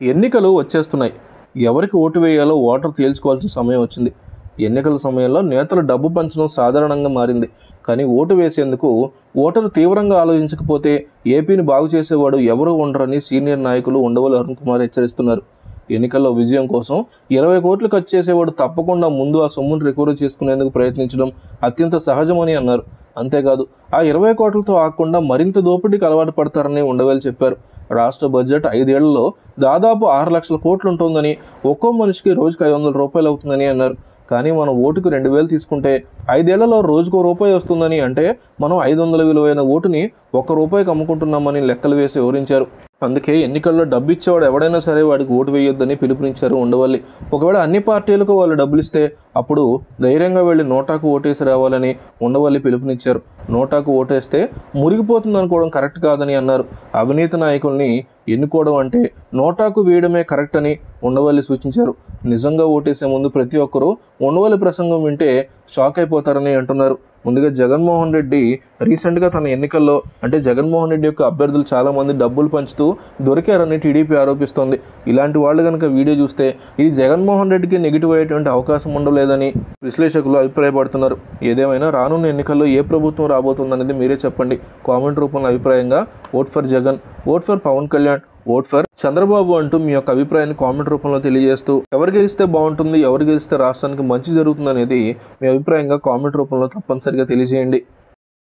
ఎన్నికలు వచ్చేస్తున్నాయి. ఎవరికి ఓటు వేయాలో ఓటర్ తేల్చుకోవాల్సిన సమయం వచ్చింది. ఎన్నికల సమయంలో నేతలు డబ్బు పంచడం సాధారణంగా మారింది. కానీ ఓటు వేసేందుకు ఓటరు తీవ్రంగా ఆలోచించకపోతే ఏపీని బాగు చేసేవాడు ఎవరు ఉండరని సీనియర్ నాయకులు ఉండవల్లి అరుణ్ కుమార్ హెచ్చరిస్తున్నారు. ఎన్నికల్లో విజయం కోసం ఇరవై కోట్లు ఖర్చు చేసేవాడు తప్పకుండా ముందు ఆ సొమ్మును రికవరీ చేసుకునేందుకు ప్రయత్నించడం అత్యంత సహజమని అన్నారు. అంతేకాదు ఆ ఇరవై కోట్లతో ఆకుండా మరింత దోపిడీకి అలవాటు పడతారని ఉండవేలు చెప్పారు. రాష్ట్ర బడ్జెట్ ఐదేళ్ళలో దాదాపు ఆరు లక్షల కోట్లు ఉంటుందని ఒక్కో మనిషికి రోజుకి ఐదు వందల రూపాయలు అవుతుందని అన్నారు. కానీ మనం ఓటుకు రెండు వేలు తీసుకుంటే ఐదేళ్ళలో రోజుకో రూపాయి వస్తుందని అంటే మనం ఐదు వందల విలువైన ఓటుని ఒక్క రూపాయికి అమ్ముకుంటున్నామని లెక్కలు వేసి వివరించారు. అందుకే ఎన్నికల్లో డబ్బు ఇచ్చేవాడు ఎవడైనా సరే వాడికి ఓటు వేయొద్దని పిలుపునిచ్చారు ఉండవల్లి. ఒకవేళ అన్ని పార్టీలకు వాళ్ళు డబ్బులు ఇస్తే అప్పుడు ధైర్యంగా వెళ్ళి నోటాకు ఓటేసి రావాలని ఉండవల్లి పిలుపునిచ్చారు. నోటాకు ఓటేస్తే మురిగిపోతుంది అనుకోవడం కరెక్ట్ కాదని అన్నారు. అవినీతి నాయకుల్ని ఎన్నుకోవడం అంటే నోటాకు వేయడమే కరెక్ట్ అని ఉండవల్లి సూచించారు. నిజంగా ఓటేసే ముందు ప్రతి ఒక్కరూ ఉండవల్లి ప్రసంగం వింటే షాక్ అయిపోతారని అంటున్నారు. ముందుగా జగన్మోహన్ రెడ్డి రీసెంట్గా తన ఎన్నికల్లో అంటే జగన్మోహన్ రెడ్డి యొక్క అభ్యర్థులు చాలామంది డబ్బులు పంచుతూ దొరికారని టీడీపీ ఆరోపిస్తోంది. ఇలాంటి వాళ్ళు కనుక వీడియో చూస్తే ఇది జగన్మోహన్ రెడ్డికి నెగిటివ్ అయ్యేటువంటి అవకాశం ఉండలేదని విశ్లేషకులు అభిప్రాయపడుతున్నారు. ఏదేమైనా రానున్న ఎన్నికల్లో ఏ ప్రభుత్వం రాబోతుందనేది మీరే చెప్పండి. కామెంట్ రూపంలో అభిప్రాయంగా vote for Jagan vote for Pawan Kalyan vote for Chandrababu అంటూ మీ యొక్క అభిప్రాయాన్ని కామెంట్ రూపంలో తెలియజేస్తూ ఎవరు గెలిస్తే బాగుంటుంది ఎవరు గెలిస్తే రాష్ట్రానికి మంచి జరుగుతుంది అనేది మీ అభిప్రాయంగా కామెంట్ రూపంలో తప్పనిసరిగా తెలియజేయండి.